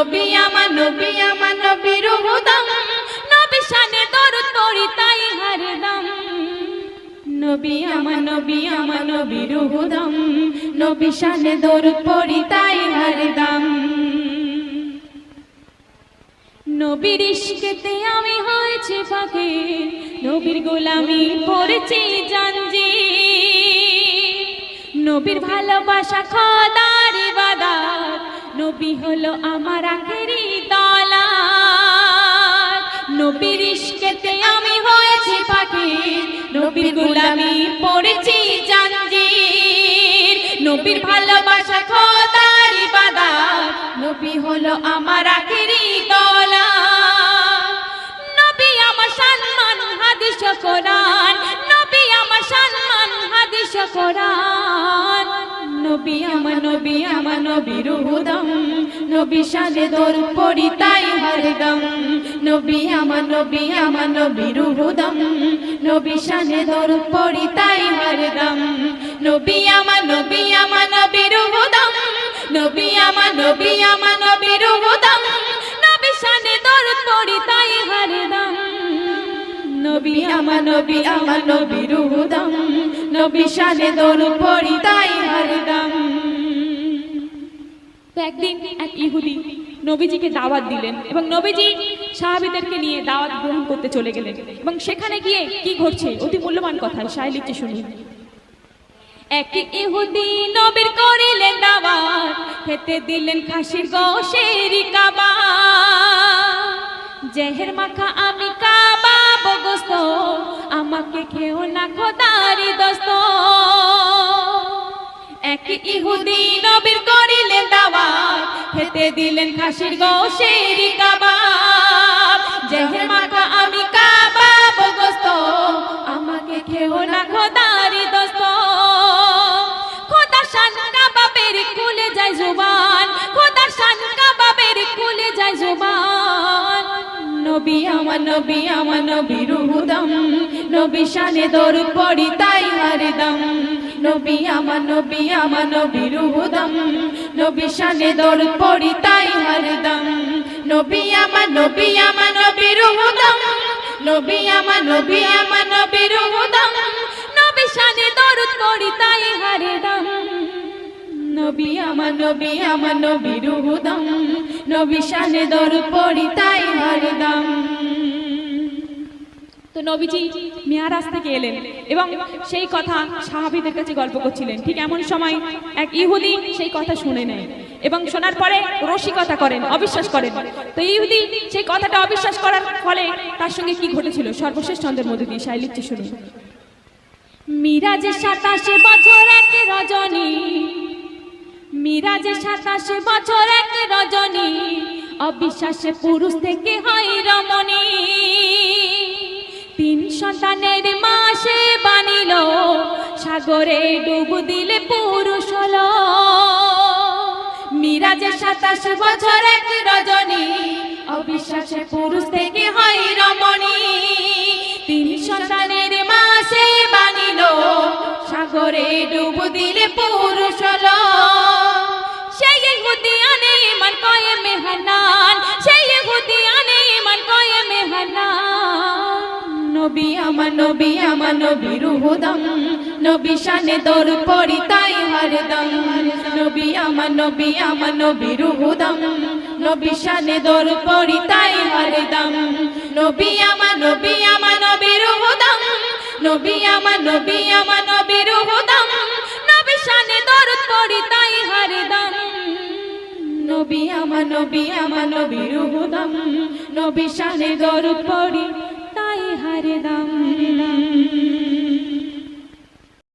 নবী, আমার নবী, আমার নবীর হুদম নবী শানে দরুদ পড়ি, তাই হরদম নবী নবী হুদম নবী শানে পড়ি, তাই নবীর ইশকেতে আমি হয়েছি ফকির। নবীর গোলামি পড়েছি জানজি নবীর ভালোবাসা ইবাদত নবী হলো আমার আখেরি দলাত নবীর ইশকেতে আমি হয়েছি পাখি নবীর গোলামি পড়েছি জানজির নবীর ভালোবাসা খোদার ইবাদত। নবী হলো আমার আখেরি দলাত নবী আমার সম্মান, হাদিস কোরআন। নবী আমার সম্মান, হাদিস কোরআন। নবী আমার নবী আমার নবীর হুদম নবী শানে দর পড়ি তাই হরদম নবী আমার নবী আমার নবীর হুদম নবী শানে দর পড়ি তাই হরদম নবী আমার নবী আমার নবীর হুদম নবী আমার নবী আমার নবীর হুদম নবী শানে দর পড়ি তাই হরদম নবী আমার নবী আমার নবীর হুদম নবী শানে দর পড়ি তাই হরদম তো একদিন এক ইহুদি নবীজিকে দাওয়াত দিলেন এবং নবীজি সাহাবিদেরকে নিয়ে দাওয়াত গ্রহণ করতে চলে গেলেন এবং সেখানে গিয়ে কি ঘটছে? অতি মূল্যবান কথা সাহেব লিখছে শুনুন। এক ইহুদি নবীর করিলেন দাওয়াত, খেতে দিলেন খাসির গোশের কাবা। জেহের মাখা আমি কাবা বগস্ত আমাকে খেও না খোদারি দোস্ত। এক ইহুদি নবীর করিলেন দাওয়াত, খেতে দিলেন খাসির গোশের কাবা জেহের মাখা আমি কাবা বগস্ত আমাকে খেও না খোদারি দোস্ত। খোদা শান কাবাবের খুলে যায় জুবান খোদা শান কাবাবের খুলে যায় জুবান। নবী আমার নবী, আমার নবীর হুদম নবী শানে দর পড়ি তাই হরদম নবী আমার নবী, আমার নবীর হুদম নবী শানে দর পড়ি তাই হরদম নবী আমার নবী, আমার নবীর হুদম নবী আমার নবী, আমার নবীর হুদম নবী শানে দরুদ পড়ি তাই হরদম নবী আমার নবী, আমার নবীর হুদম নবী শানে দরুদ পড়ি তাই হরদম তো নবীজি মেয়ারাজ থেকে এলেন এবং সেই কথা সাহাবিদের কাছে গল্প করছিলেন। ঠিক এমন সময় এক ইহুদি সেই কথা শুনে নেয় এবং শোনার পরে রসিকতা করেন, অবিশ্বাস করেন। তো ইহুদি সেই কথাটা অবিশ্বাস করার ফলে তার সঙ্গে কি ঘটেছিল? সর্বশেষ চন্দ্রের মধ্যে দিয়ে সাই লিখছে শুনুন। মিরাজে সাতাশে বছর এক রজনী মিরাজে সাতাশে বছর এক রজনী, অবিশ্বাসে পুরুষ থেকে হয় রমণী। সন্তানের মাসে বানিল। সাগরে ডুব দিলে পুরুষ হলো। মিরাজে সাতাশ বছর এক রজনী। অবিশ্বাসে পুরুষ থেকে হয় রমণী। তিন সন্তানের মাসে বানিল। সাগরে ডুব দিলে পুরুষ হলো। সেই হুদিয়ানে মান কয়ে মেহনান। সেই হুদিয়ানে নবী আমার নবী আমার নবীর হুদম নবী শানে দর পড়ি তাই হরদম নবী আমার নবী আমার নবীর হুদম নবী শানে দর পড়ি তাই হরদম নবী আমার নবী আমার নবীর হুদম নবী আমার নবী আমার নবীর হুদম নবী শানে দর পড়ি তাই হরদম নবী আমার নবী আমার নবীর হুদম নবী শানে দর পড়ি হরদম